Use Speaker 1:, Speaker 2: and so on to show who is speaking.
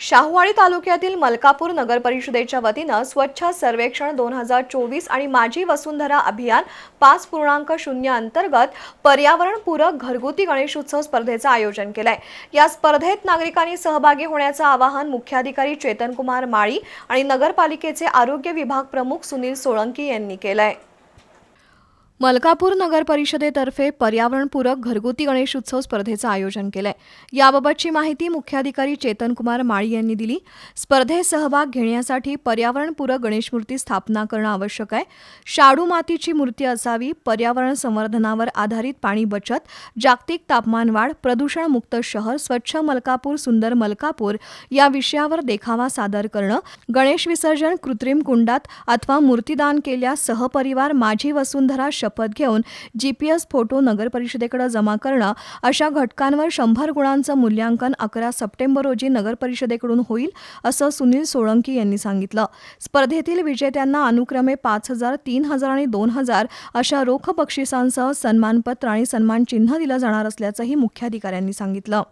Speaker 1: शाहूवाडी तालुक्यातील मलकापूर नगर परिषदेच्या वतीनं स्वच्छ सर्वेक्षण दोन हजार चोवीस आणि माझी वसुंधरा अभियान पाच पूर्णांक शून्य अंतर्गत पर्यावरणपूरक घरगुती गणेशोत्सव स्पर्धेचं आयोजन केलंय. या स्पर्धेत नागरिकांनी सहभागी होण्याचं आवाहन मुख्याधिकारी चेतनकुमार माळी आणि नगरपालिकेचे आरोग्य विभाग प्रमुख सुनील सोळंकी यांनी केलंय. मलकापूर नगर परिषदेतर्फे पर्यावरणपूरक घरगुती गणेश उत्सव स्पर्धेचं आयोजन केलंय. याबाबतची माहिती मुख्याधिकारी चेतनकुमार माळी यांनी दिली. स्पर्धेत सहभाग घेण्यासाठी पर्यावरणपूरक गणेशमूर्ती स्थापना करणं आवश्यक आहे. शाडू मातीची मूर्ती असावी पर्यावरण संवर्धनावर आधारित पाणी बचत जागतिक तापमान वाढ प्रदूषणमुक्त शहर स्वच्छ मलकापूर सुंदर मलकापूर या विषयावर देखावा सादर करणं गणेश विसर्जन कृत्रिम कुंडात अथवा मूर्तीदान केल्यास सहपरिवार माझी वसुंधरा शपथ घेऊन जीपीएस फोटो नगरपरिषदेकडे जमा करणं अशा घटकांवर शंभर गुणांचं मूल्यांकन अकरा सप्टेंबर रोजी नगरपरिषदेकडून होईल असं सुनील सोळंकी यांनी सांगितलं. स्पर्धेतील विजेत्यांना अनुक्रमे पाच हजार तीन हजार आणि दोन हजार अशा रोख बक्षिसांसह सन्मानपत्र आणि सन्मान चिन्ह दिलं जाणार असल्याचंही मुख्याधिकाऱ्यांनी सांगितलं.